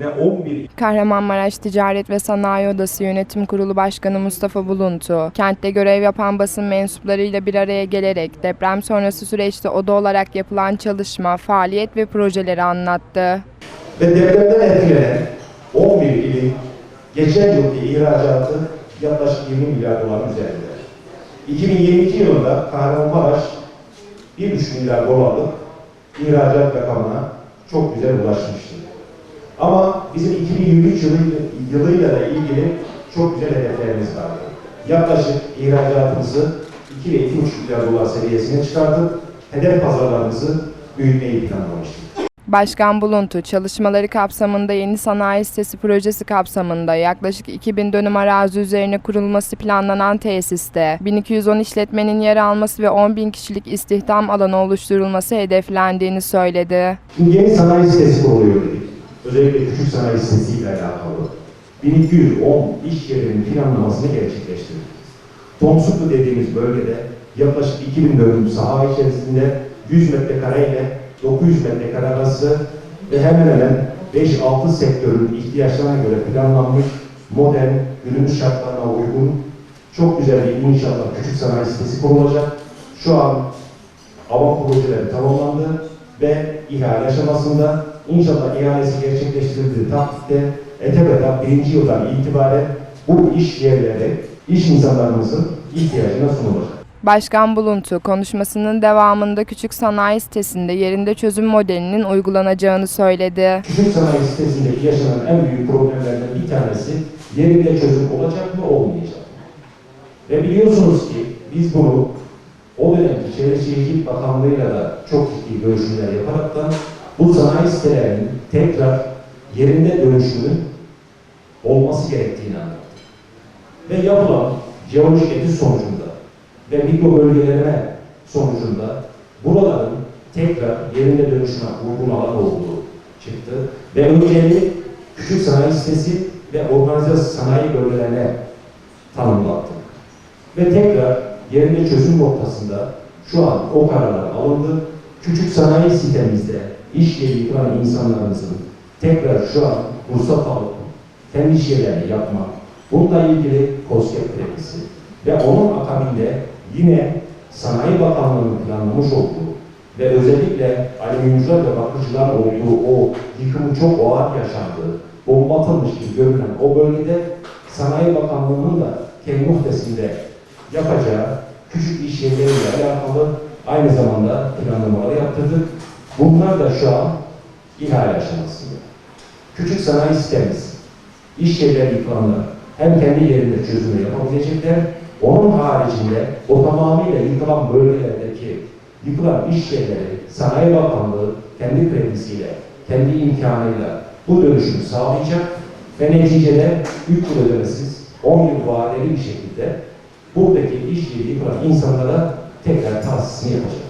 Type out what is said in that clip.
ve 11 Kahramanmaraş Ticaret ve Sanayi Odası Yönetim Kurulu Başkanı Mustafa Buluntu, kentte görev yapan basın mensuplarıyla bir araya gelerek deprem sonrası süreçte oda olarak yapılan çalışma, faaliyet ve projeleri anlattı. ve depremden etkilenen 11 ilin geçen yılki ihracatı yaklaşık 20 milyar doların üzerinde. 2022 yılında Kahramanmaraş 1,5 milyar dolarlık ihracat rakamına çok güzel ulaşmıştı. Ama bizim 2023 yılı, yılıyla da ilgili çok güzel hedeflerimiz vardı. Yaklaşık ihracatımızı 2 ve 2,5 milyar dolar seviyesine çıkartıp hedef pazarlarımızı büyütmeyi planlamıştık. Başkan Buluntu, çalışmaları kapsamında yeni sanayi sitesi projesi kapsamında yaklaşık 2000 dönüm arazi üzerine kurulması planlanan tesiste 1210 işletmenin yer alması ve 10.000 kişilik istihdam alanı oluşturulması hedeflendiğini söyledi. Şimdi yeni sanayi sitesi kuruluyor. Özellikle küçük sanayi sitesiyle alakalı. 1210 iş yerinin planlamasını gerçekleştirdik. Tomsuklu dediğimiz bölgede yaklaşık 2000 dönüm saha içerisinde 100 metrekare ile 900 metrekare arası ve hemen hemen 5-6 sektörün ihtiyaçlarına göre planlanmış modern, günümüz şartlarına uygun çok güzel bir inşallah küçük sanayi sitesi kurulacak. Şu an hava projeleri tamamlandı ve ihale aşamasında inşallah ihalesi gerçekleştirildiği takdirde ETB'den birinci yıldan itibaren bu iş yerleri iş insanlarımızın ihtiyacına sunulacak. Başkan Buluntu konuşmasının devamında küçük sanayi sitesinde yerinde çözüm modelinin uygulanacağını söyledi. Küçük sanayi sitesindeki yaşanan en büyük problemlerden bir tanesi yerinde çözüm olacak mı olmayacak mı? Ve biliyorsunuz ki biz bunu o dönemki Çevre Şehircilik Bakanlığı'yla da çok ciddi görüşmeler yaparaktan bu sanayi sitelerinin tekrar yerinde dönüşümün olması gerektiğini anlattık. Ve yapılan jeolojik etüt sonucunda ve mikro bölgelerine sonucunda buraların tekrar yerinde dönüşüme uygun alan olduğu çıktı. Ve önceliği küçük sanayi sitesi ve organize sanayi bölgelerine tanımlattık. Ve tekrar yerinde çözüm noktasında şu an o kararlar alındı. Küçük sanayi sitemizde iş yeri yıkılan insanlarımızın tekrar şu an ruhsat alıp kendi iş yerlerini yapmak, bununla ilgili COSGAP kredisi ve onun akabinde yine Sanayi Bakanlığı'nın planlamış olduğu ve özellikle alüminyumcular ve bakıcılar olduğu o yıkımın çok ağır yaşandığı, bomba atılmış gibi görünen o bölgede Sanayi Bakanlığı'nın da kendi muhtesinde yapacağı küçük iş yerleriyle alakalı aynı zamanda planlamaları yaptırdık. Bunlar da şu an ihale aşamasında. Küçük sanayi sitemiz, iş yerleri yıkılanlar hem kendi yerinde çözümü yapabilecekler, onun haricinde o tamamıyla yıkılan bölgelerdeki yıkılan iş yerleri Sanayi Bakanlığı kendi kredisiyle, kendi imkanıyla bu dönüşümü sağlayacak ve neticede 3 yıl ödemesiz, 10 yıl vadeli bir şekilde buradaki iş yeri yıkılan insanlara tekrar tahsisini yapacak.